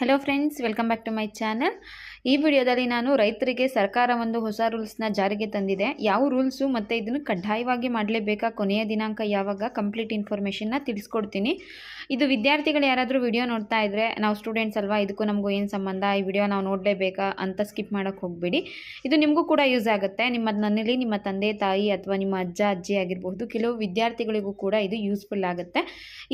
Hello friends welcome back to my channel ಈ ವಿಡಿಯೋದಲ್ಲಿ ನಾನು ರೈತರಿಗೆ ಸರ್ಕಾರ ಒಂದು ಹೊಸ ರೂಲ್ಸ್ನ ಜಾರಿಗೆ ತಂದಿದೆ. ಯಾವ ರೂಲ್ಸು ಮತ್ತು ಇದನ್ನು ಕಡ್ಡಾಯವಾಗಿ ಮಾಡಲೇಬೇಕಾ? ಕೊನೆಯ ದಿನಾಂಕ ಯಾವಾಗ? ಕಂಪ್ಲೀಟ್ ಇನ್ಫಾರ್ಮೇಷನ್ನ ತಿಳಿಸ್ಕೊಡ್ತೀನಿ. ಇದು ವಿದ್ಯಾರ್ಥಿಗಳು ಯಾರಾದರೂ ವಿಡಿಯೋ ನೋಡ್ತಾ ಇದ್ದರೆ ನಾವು ಸ್ಟೂಡೆಂಟ್ಸ್ ಅಲ್ವಾ? ಇದಕ್ಕೂ ನಮಗೂ ಏನು ಸಂಬಂಧ? ಈ ವಿಡಿಯೋ ನಾವು ನೋಡಲೇಬೇಕಾ? ಅಂತ ಸ್ಕಿಪ್ ಮಾಡೋಕ್ಕೆ ಹೋಗಬೇಡಿ. ಇದು ನಿಮಗೂ ಕೂಡ ಯೂಸ್ ಆಗುತ್ತೆ. ನಿಮ್ಮ ನನ್ನಲ್ಲಿ, ನಿಮ್ಮ ತಂದೆ, ತಾಯಿ ಅಥವಾ ನಿಮ್ಮ ಅಜ್ಜ, ಅಜ್ಜಿ ಆಗಿರಬಹುದು, ಕೆಲವು ವಿದ್ಯಾರ್ಥಿಗಳಿಗೂ ಕೂಡ ಇದು ಯೂಸ್ಫುಲ್ ಆಗುತ್ತೆ.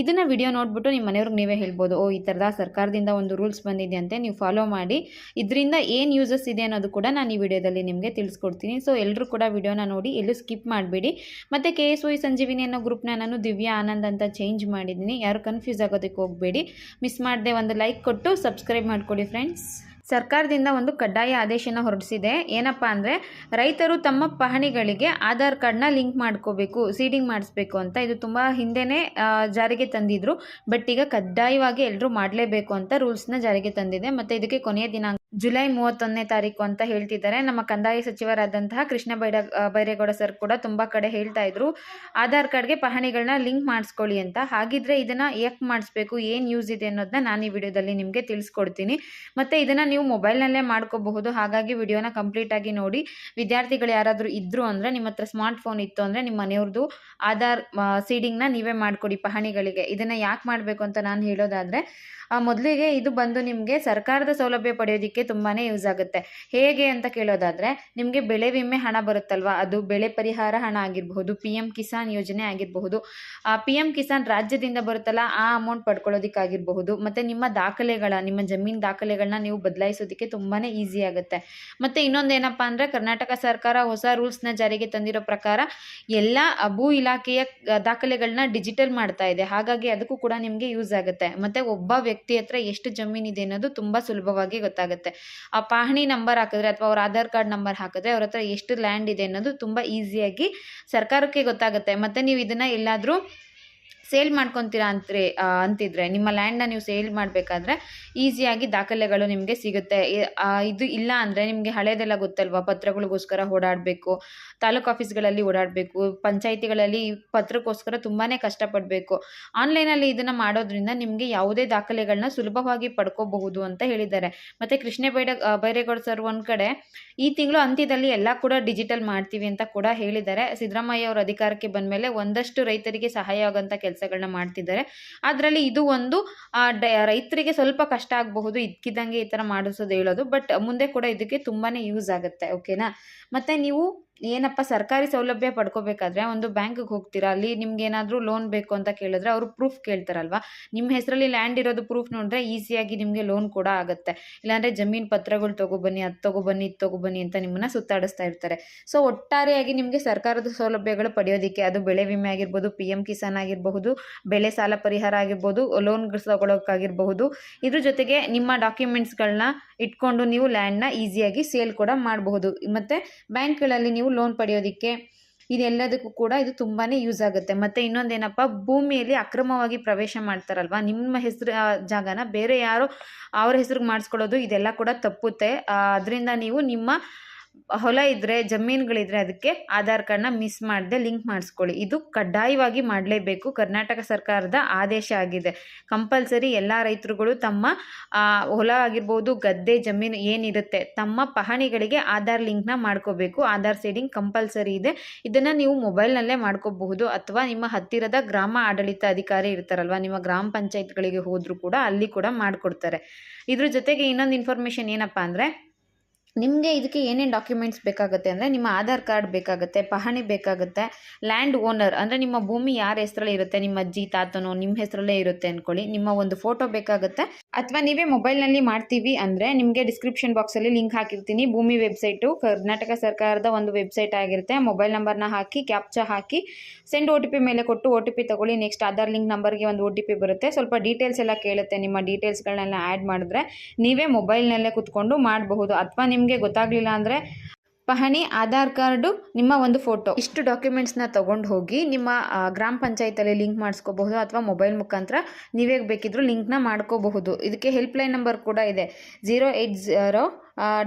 ಇದನ್ನು ವಿಡಿಯೋ ನೋಡ್ಬಿಟ್ಟು ನಿಮ್ಮ ಮನೆಯವ್ರಿಗೆ ನೀವೇ ಹೇಳ್ಬೋದು, ಓ, ಈ ಥರದ ಸರ್ಕಾರದಿಂದ ಒಂದು ರೂಲ್ಸ್ ಬಂದಿದೆ ಅಂತ, ನೀವು ಫಾಲೋ ಮಾಡಿ. ಇದರಿಂದ ಏನು ಯೂಸಸ್ ಇದೆ ಅನ್ನೋದು ಕೂಡ ನಾನು ಈ ವಿಡಿಯೋದಲ್ಲಿ ನಿಮಗೆ ತಿಳಿಸ್ಕೊಡ್ತೀನಿ. ಸೊ ಎಲ್ಲರೂ ಕೂಡ ವಿಡಿಯೋನ ನೋಡಿ, ಎಲ್ಲೂ ಸ್ಕಿಪ್ ಮಾಡಬೇಡಿ. ಮತ್ತು ಕೆ ಎಸ್ ವೈ ಸಂಜೀವಿನಿ ಅನ್ನೋ ಗ್ರೂಪ್ನ ನಾನು ದಿವ್ಯಾ ಆನಂದ್ ಅಂತ ಚೇಂಜ್ ಮಾಡಿದ್ದೀನಿ. ಯಾರು ಕನ್ಫ್ಯೂಸ್ ಆಗೋದಕ್ಕೆ ಹೋಗಬೇಡಿ. ಮಿಸ್ ಮಾಡಿದೆ ಒಂದು ಲೈಕ್ ಕೊಟ್ಟು ಸಬ್ಸ್ಕ್ರೈಬ್ ಮಾಡಿಕೊಡಿ ಫ್ರೆಂಡ್ಸ್ ಸರ್ಕಾರದಿಂದ ಒಂದು ಕಡ್ಡಾಯ ಆದೇಶನ ಹೊರಡಿಸಿದೆ. ಏನಪ್ಪ ಅಂದರೆ, ರೈತರು ತಮ್ಮ ಪಹಣಿಗಳಿಗೆ ಆಧಾರ್ ಕಾರ್ಡ್ನ ಲಿಂಕ್ ಮಾಡ್ಕೋಬೇಕು, ಸೀಡಿಂಗ್ ಮಾಡಿಸ್ಬೇಕು ಅಂತ ಇದು ತುಂಬ ಹಿಂದೆನೇ ಜಾರಿಗೆ ತಂದಿದ್ರು. ಬಟ್ ಈಗ ಕಡ್ಡಾಯವಾಗಿ ಎಲ್ಲರೂ ಮಾಡಲೇಬೇಕು ಅಂತ ರೂಲ್ಸ್ನ ಜಾರಿಗೆ ತಂದಿದೆ. ಮತ್ತು ಇದಕ್ಕೆ ಕೊನೆಯ ದಿನಾಂಕ ಜುಲೈ ಮೂವತ್ತೊಂದನೇ ತಾರೀಕು ಅಂತ ಹೇಳ್ತಿದ್ದಾರೆ. ನಮ್ಮ ಕಂದಾಯ ಸಚಿವರಾದಂತಹ ಕೃಷ್ಣ ಬೈಡ ಬೈರೇಗೌಡ ಸರ್ ಕೂಡ ತುಂಬ ಕಡೆ ಹೇಳ್ತಾ ಇದ್ರು. ಆಧಾರ್ ಕಾರ್ಡ್ಗೆ ಪಹಣಿಗಳನ್ನ ಲಿಂಕ್ ಮಾಡಿಸ್ಕೊಳ್ಳಿ ಅಂತ. ಹಾಗಿದ್ರೆ ಇದನ್ನು ಯಾಕೆ ಮಾಡಿಸ್ಬೇಕು? ಏನು ಯೂಸ್ ಇದೆ ಅನ್ನೋದನ್ನ ನಾನು ಈ ವಿಡಿಯೋದಲ್ಲಿ ನಿಮಗೆ ತಿಳಿಸ್ಕೊಡ್ತೀನಿ. ಮತ್ತು ಇದನ್ನು ನೀವು ಮೊಬೈಲ್ನಲ್ಲೇ ಮಾಡ್ಕೋಬಹುದು. ಹಾಗಾಗಿ ವಿಡಿಯೋನ ಕಂಪ್ಲೀಟಾಗಿ ನೋಡಿ. ವಿದ್ಯಾರ್ಥಿಗಳು ಯಾರಾದರೂ ಇದ್ದರು ಅಂದರೆ ನಿಮ್ಮ ಹತ್ರ ಸ್ಮಾರ್ಟ್ ಫೋನ್ ಇತ್ತು ಅಂದರೆ ನಿಮ್ಮ ಮನೆಯವ್ರದ್ದು ಆಧಾರ್ ಸೀಡಿಂಗ್ನ ನೀವೇ ಮಾಡಿಕೊಡಿ ಪಹಣಿಗಳಿಗೆ. ಇದನ್ನು ಯಾಕೆ ಮಾಡಬೇಕು ಅಂತ ನಾನು ಹೇಳೋದಾದರೆ ಮೊದಲಿಗೆ ಇದು ಬಂದು ನಿಮಗೆ ಸರ್ಕಾರದ ಸೌಲಭ್ಯ ಪಡೆಯೋದಕ್ಕೆ ತುಂಬಾ ಯೂಸ್ ಆಗುತ್ತೆ. ಹೇಗೆ ಅಂತ ಕೇಳೋದಾದರೆ, ನಿಮಗೆ ಬೆಳೆ ವಿಮೆ ಹಣ ಬರುತ್ತಲ್ವ? ಅದು ಬೆಳೆ ಪರಿಹಾರ ಹಣ ಆಗಿರಬಹುದು ಪಿ ಎಂ ಕಿಸಾನ್ ಯೋಜನೆ ಆಗಿರಬಹುದು. ಪಿ ಎಂ ಕಿಸಾನ್ ರಾಜ್ಯದಿಂದ ಬರುತ್ತಲ್ಲ, ಆ ಅಮೌಂಟ್ ಪಡ್ಕೊಳ್ಳೋದಕ್ಕಾಗಿರಬಹುದು. ಮತ್ತು ನಿಮ್ಮ ದಾಖಲೆಗಳ, ನಿಮ್ಮ ಜಮೀನು ದಾಖಲೆಗಳನ್ನ ನೀವು ಬದಲಾಯಿಸೋದಕ್ಕೆ ತುಂಬಾ ಈಸಿ ಆಗುತ್ತೆ. ಮತ್ತು ಇನ್ನೊಂದೇನಪ್ಪ ಅಂದರೆ, ಕರ್ನಾಟಕ ಸರ್ಕಾರ ಹೊಸ ರೂಲ್ಸ್ನ ಜಾರಿಗೆ ತಂದಿರೋ ಪ್ರಕಾರ, ಎಲ್ಲ ಭೂ ಇಲಾಖೆಯ ದಾಖಲೆಗಳನ್ನ ಡಿಜಿಟಲ್ ಮಾಡ್ತಾ ಇದೆ. ಹಾಗಾಗಿ ಅದಕ್ಕೂ ಕೂಡ ನಿಮಗೆ ಯೂಸ್ ಆಗುತ್ತೆ. ಮತ್ತು ಒಬ್ಬ ವ್ಯಕ್ತಿ ಹತ್ರ ಎಷ್ಟು ಜಮೀನಿದೆ ಅನ್ನೋದು ತುಂಬ ಸುಲಭವಾಗಿ ಗೊತ್ತಾಗುತ್ತೆ. ಆ ಪಹಣಿ ನಂಬರ್ ಹಾಕಿದ್ರೆ ಅಥವಾ ಅವ್ರ ಆಧಾರ್ ಕಾರ್ಡ್ ನಂಬರ್ ಹಾಕಿದ್ರೆ ಅವ್ರ ಹತ್ರ ಎಷ್ಟು ಲ್ಯಾಂಡ್ ಇದೆ ಅನ್ನೋದು ತುಂಬ ಈಸಿಯಾಗಿ ಸರ್ಕಾರಕ್ಕೆ ಗೊತ್ತಾಗುತ್ತೆ. ಮತ್ತು ನೀವು ಇದನ್ನು ಎಲ್ಲಾದರೂ ಸೇಲ್ ಮಾಡ್ಕೊತೀರಾ ಅಂತ್ರಿ ಅಂತಿದ್ರೆ, ನಿಮ್ಮ ಲ್ಯಾಂಡ್ನ ನೀವು ಸೇಲ್ ಮಾಡಬೇಕಾದ್ರೆ ಈಸಿಯಾಗಿ ದಾಖಲೆಗಳು ನಿಮಗೆ ಸಿಗುತ್ತೆ. ಇದು ಇಲ್ಲ ಅಂದರೆ ನಿಮಗೆ ಹಳೇದೆಲ್ಲ ಗೊತ್ತಲ್ವಾ, ಪತ್ರಗಳಿಗೋಸ್ಕರ ಓಡಾಡಬೇಕು, ತಾಲೂಕು ಆಫೀಸ್ಗಳಲ್ಲಿ ಓಡಾಡಬೇಕು, ಪಂಚಾಯಿತಿಗಳಲ್ಲಿ ಪತ್ರಕ್ಕೋಸ್ಕರ ತುಂಬಾ ಕಷ್ಟಪಡಬೇಕು. ಆನ್ಲೈನಲ್ಲಿ ಇದನ್ನು ಮಾಡೋದ್ರಿಂದ ನಿಮಗೆ ಯಾವುದೇ ದಾಖಲೆಗಳನ್ನ ಸುಲಭವಾಗಿ ಪಡ್ಕೋಬಹುದು ಅಂತ ಹೇಳಿದ್ದಾರೆ. ಮತ್ತು ಕೃಷ್ಣ ಬೈಡ ಬೈರೇಗೌಡ ಸರ್ ಒಂದು ಕಡೆ, ಈ ತಿಂಗಳು ಅಂತ್ಯದಲ್ಲಿ ಎಲ್ಲ ಕೂಡ ಡಿಜಿಟಲ್ ಮಾಡ್ತೀವಿ ಅಂತ ಕೂಡ ಹೇಳಿದ್ದಾರೆ. ಸಿದ್ದರಾಮಯ್ಯ ಅವರು ಅಧಿಕಾರಕ್ಕೆ ಬಂದ ಮೇಲೆ ಒಂದಷ್ಟು ರೈತರಿಗೆ ಸಹಾಯ ಆಗೋಂಥ ಕೆಲಸಗಳನ್ನ ಮಾಡ್ತಿದ್ದಾರೆ. ಅದರಲ್ಲಿ ಇದು ಒಂದು ರೈತರಿಗೆ ಸ್ವಲ್ಪ ಕಷ್ಟ ಆಗಬಹುದು ಇದ್ಕಿದ್ದಂಗೆ ಈ ಥರ ಮಾಡಿಸೋದು ಹೇಳೋದು, ಬಟ್ ಮುಂದೆ ಕೂಡ ಇದಕ್ಕೆ ತುಂಬಾ ಯೂಸ್ ಆಗುತ್ತೆ, ಓಕೆನಾ? ಮತ್ತು ನೀವು ಏನಪ್ಪ ಸರ್ಕಾರಿ ಸೌಲಭ್ಯ ಪಡ್ಕೋಬೇಕಾದ್ರೆ ಒಂದು ಬ್ಯಾಂಕಿಗೆ ಹೋಗ್ತೀರಾ? ಅಲ್ಲಿ ನಿಮ್ಗೆ ಏನಾದರೂ ಲೋನ್ ಬೇಕು ಅಂತ ಕೇಳಿದ್ರೆ ಅವರು ಪ್ರೂಫ್ ಕೇಳ್ತಾರಲ್ವಾ? ನಿಮ್ಮ ಹೆಸರಲ್ಲಿ ಲ್ಯಾಂಡ್ ಇರೋದು ಪ್ರೂಫ್ ನೋಡಿದ್ರೆ ಈಸಿಯಾಗಿ ನಿಮಗೆ ಲೋನ್ ಕೂಡ ಆಗುತ್ತೆ. ಇಲ್ಲಾಂದರೆ ಜಮೀನು ಪತ್ರಗಳು ತಗೋಬನ್ನಿ, ಅದು ತಗೋಬನ್ನಿ, ಇದು ತಗೋಬನ್ನಿ ಅಂತ ನಿಮ್ಮನ್ನ ಸುತ್ತಾಡಿಸ್ತಾ ಇರ್ತಾರೆ. ಸೊ ಒಟ್ಟಾರೆಯಾಗಿ ನಿಮಗೆ ಸರ್ಕಾರದ ಸೌಲಭ್ಯಗಳು ಪಡೆಯೋದಿಕ್ಕೆ ಅದು ಬೆಳೆ ವಿಮೆ ಆಗಿರ್ಬೋದು ಪಿ ಎಂ ಕಿಸಾನ್ ಆಗಿರಬಹುದು, ಬೆಳೆ ಸಾಲ ಪರಿಹಾರ ಆಗಿರ್ಬೋದು ಲೋನ್ ತಗೊಳ್ಳೋಕ್ಕಾಗಿರಬಹುದು ಇದ್ರ ಜೊತೆಗೆ ನಿಮ್ಮ ಡಾಕ್ಯುಮೆಂಟ್ಸ್ಗಳನ್ನ ಇಟ್ಕೊಂಡು ನೀವು ಲ್ಯಾಂಡ್ನ ಈಸಿಯಾಗಿ ಸೇಲ್ ಕೂಡ ಮಾಡಬಹುದು. ಮತ್ತು ಬ್ಯಾಂಕ್ಗಳಲ್ಲಿ ನೀವು ಲೋನ್ ಪಡೆಯೋದಕ್ಕೆ ಇದೆಲ್ಲದಕ್ಕೂ ಕೂಡ ಇದು ತುಂಬಾ ಯೂಸ್ ಆಗುತ್ತೆ. ಮತ್ತು ಇನ್ನೊಂದೇನಪ್ಪ, ಭೂಮಿಯಲ್ಲಿ ಅಕ್ರಮವಾಗಿ ಪ್ರವೇಶ ಮಾಡ್ತಾರಲ್ವ? ನಿಮ್ಮ ಹೆಸರು ಜಾಗನ ಬೇರೆ ಯಾರೋ ಅವ್ರ ಹೆಸ್ರಿಗೆ ಮಾಡಿಸ್ಕೊಳ್ಳೋದು ಇದೆಲ್ಲ ಕೂಡ ತಪ್ಪುತ್ತೆ. ಅದರಿಂದ ನೀವು ನಿಮ್ಮ ಹೊಲ ಇದ್ದರೆ ಜಮೀನುಗಳಿದ್ರೆ ಅದಕ್ಕೆ ಆಧಾರ್ ಕಾರ್ಡ್ನ ಮಿಸ್ ಮಾಡದೆ ಲಿಂಕ್ ಮಾಡಿಸ್ಕೊಳ್ಳಿ. ಇದು ಕಡ್ಡಾಯವಾಗಿ ಮಾಡಲೇಬೇಕು. ಕರ್ನಾಟಕ ಸರ್ಕಾರದ ಆದೇಶ ಆಗಿದೆ. ಕಂಪಲ್ಸರಿ ಎಲ್ಲ ರೈತರುಗಳು ತಮ್ಮ ಹೊಲ ಆಗಿರ್ಬೋದು, ಗದ್ದೆ, ಜಮೀನು ಏನಿರುತ್ತೆ, ತಮ್ಮ ಪಹಣಿಗಳಿಗೆ ಆಧಾರ್ ಲಿಂಕ್ನ ಮಾಡ್ಕೋಬೇಕು. ಆಧಾರ್ ಸೇಡಿಂಗ್ ಕಂಪಲ್ಸರಿ ಇದೆ. ಇದನ್ನು ನೀವು ಮೊಬೈಲ್ನಲ್ಲೇ ಮಾಡ್ಕೋಬಹುದು. ಅಥವಾ ನಿಮ್ಮ ಹತ್ತಿರದ ಗ್ರಾಮ ಆಡಳಿತ ಅಧಿಕಾರಿ ಇರ್ತಾರಲ್ವ, ನಿಮ್ಮ ಗ್ರಾಮ ಪಂಚಾಯತ್ಗಳಿಗೆ ಹೋದರೂ ಕೂಡ ಅಲ್ಲಿ ಕೂಡ ಮಾಡಿಕೊಡ್ತಾರೆ. ಇದ್ರ ಜೊತೆಗೆ ಇನ್ನೊಂದು ಇನ್ಫಾರ್ಮೇಷನ್ ಏನಪ್ಪ ಅಂದರೆ ನಿಮಗೆ ಇದಕ್ಕೆ ಏನೇನು ಡಾಕ್ಯುಮೆಂಟ್ಸ್ ಬೇಕಾಗುತ್ತೆ ಅಂದರೆ ನಿಮ್ಮ ಆಧಾರ್ ಕಾರ್ಡ್ ಬೇಕಾಗುತ್ತೆ, ಪಹಣಿ ಬೇಕಾಗುತ್ತೆ ಲ್ಯಾಂಡ್ ಓನರ್ ಅಂದರೆ ನಿಮ್ಮ ಭೂಮಿ ಯಾರ ಹೆಸರಲ್ಲಿ ಇರುತ್ತೆ, ನಿಮ್ಮ ಅಜ್ಜಿ, ತಾತನೋ ನಿಮ್ಮ ಹೆಸರಲ್ಲೇ ಇರುತ್ತೆ ಅಂದ್ಕೊಳ್ಳಿ ನಿಮ್ಮ ಒಂದು ಫೋಟೋ ಬೇಕಾಗುತ್ತೆ. ಅಥವಾ ನೀವೇ ಮೊಬೈಲ್ನಲ್ಲಿ ಮಾಡ್ತೀವಿ ಅಂದರೆ ನಿಮಗೆ ಡಿಸ್ಕ್ರಿಪ್ಷನ್ ಬಾಕ್ಸಲ್ಲಿ ಲಿಂಕ್ ಹಾಕಿರ್ತೀನಿ. ಭೂಮಿ ವೆಬ್ಸೈಟು ಕರ್ನಾಟಕ ಸರ್ಕಾರದ ಒಂದು ವೆಬ್ಸೈಟ್ ಆಗಿರುತ್ತೆ. ಮೊಬೈಲ್ ನಂಬರ್ನ ಹಾಕಿ ಕ್ಯಾಪ್ಚಾ ಹಾಕಿ ಸೆಂಡ್ ಓ ಮೇಲೆ ಕೊಟ್ಟು O T next Aadhaar link ನಂಬರ್ಗೆ ಒಂದು ಒ ಬರುತ್ತೆ. ಸ್ವಲ್ಪ ಡೀಟೇಲ್ಸ್ ಎಲ್ಲ ಕೇಳುತ್ತೆ. ನಿಮ್ಮ ಡೀಟೇಲ್ಸ್ಗಳನ್ನೆಲ್ಲ ಆ್ಯಡ್ ಮಾಡಿದ್ರೆ ನೀವೇ ಮೊಬೈಲ್ನಲ್ಲೇ ಕುತ್ಕೊಂಡು ಮಾಡಬಹುದು. ಅಥವಾ ನಿಮಗೆ ಗೊತ್ತಾಗಲಿಲ್ಲ ಅಂದರೆ ಪಹಣಿ, ಆಧಾರ್ ಕಾರ್ಡು, ನಿಮ್ಮ ಒಂದು ಫೋಟೋ. ಇಷ್ಟು ಡಾಕ್ಯುಮೆಂಟ್ಸ್ನ ತೊಗೊಂಡು ಹೋಗಿ ನಿಮ್ಮ ಗ್ರಾಮ ಪಂಚಾಯತಲ್ಲಿ ಲಿಂಕ್ ಮಾಡಿಸ್ಕೋಬಹುದು ಅಥವಾ ಮೊಬೈಲ್ ಮುಖಾಂತರ ನೀವೇ ಬೇಕಿದ್ರು ಲಿಂಕ್ನ ಮಾಡ್ಕೋಬಹುದು. ಇದಕ್ಕೆ ಹೆಲ್ಪ್ಲೈನ್ ನಂಬರ್ ಕೂಡ ಇದೆ. Zero eight zero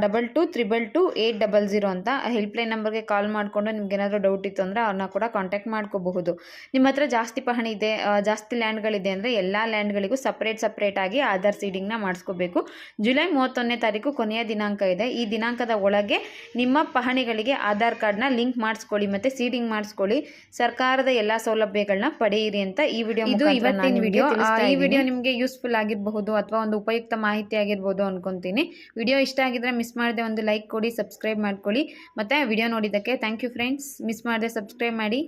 double two triple two eight double zero ಅಂತ ಹೆಲ್ಪ್ಲೈನ್ ನಂಬರ್ಗೆ ಕಾಲ್ ಮಾಡಿಕೊಂಡು ನಿಮ್ಗೆ ಏನಾದರೂ ಡೌಟ್ ಇತ್ತು ಅಂದರೆ ಅವ್ರನ್ನ ಕೂಡ ಕಾಂಟ್ಯಾಕ್ಟ್ ಮಾಡ್ಕೋಬಹುದು. ನಿಮ್ಮ ಹತ್ರ ಜಾಸ್ತಿ ಪಹಣಿ ಇದೆ ಜಾಸ್ತಿ ಲ್ಯಾಂಡ್ಗಳಿದೆ ಅಂದರೆ ಎಲ್ಲ ಲ್ಯಾಂಡ್ಗಳಿಗೂ ಸಪ್ರೇಟ್ ಆಗಿ ಆಧಾರ್ ಸೀಡಿಂಗ್ನ ಮಾಡಿಸ್ಕೋಬೇಕು. ಜುಲೈ ಮೂವತ್ತೊಂದನೇ ತಾರೀಕು ಕೊನೆಯ ದಿನಾಂಕ ಇದೆ. ಈ ದಿನಾಂಕದ ಒಳಗೆ ನಿಮ್ಮ ಪಹಣಿಗಳಿಗೆ ಆಧಾರ್ ಕಾರ್ಡ್ನ ಲಿಂಕ್ ಮಾಡಿಸ್ಕೊಳ್ಳಿ ಮತ್ತು ಸೀಡಿಂಗ್ ಮಾಡಿಸ್ಕೊಳ್ಳಿ. ಸರ್ಕಾರದ ಎಲ್ಲ ಸೌಲಭ್ಯಗಳನ್ನ ಪಡೆಯಿರಿ ಅಂತ ಈ ವಿಡಿಯೋ ಇದು ಇವತ್ತಿನ ವಿಡಿಯೋ. ಈ ವಿಡಿಯೋ ನಿಮಗೆ ಯೂಸ್ಫುಲ್ ಆಗಿರಬಹುದು ಅಥವಾ ಒಂದು ಉಪಯುಕ್ತ ಮಾಹಿತಿ ಆಗಿರ್ಬೋದು ಅನ್ಕೊಂತೀನಿ. ವಿಡಿಯೋ ಇಷ್ಟ ಆಗಿದ್ರೆ ಮಿಸ್ ಮಾಡದೆ ಒಂದು ಲೈಕ್ ಕೊಡಿ ಸಬ್ಸ್ಕ್ರೈಬ್ ಮಾಡ್ಕೊಳ್ಳಿ. ಮತ್ತು ವಿಡಿಯೋ ನೋಡಿದ್ದಕ್ಕೆ ಥ್ಯಾಂಕ್ ಯು ಫ್ರೆಂಡ್ಸ್ ಮಿಸ್ ಮಾಡದೆ ಸಬ್ಸ್ಕ್ರೈಬ್ ಮಾಡಿ.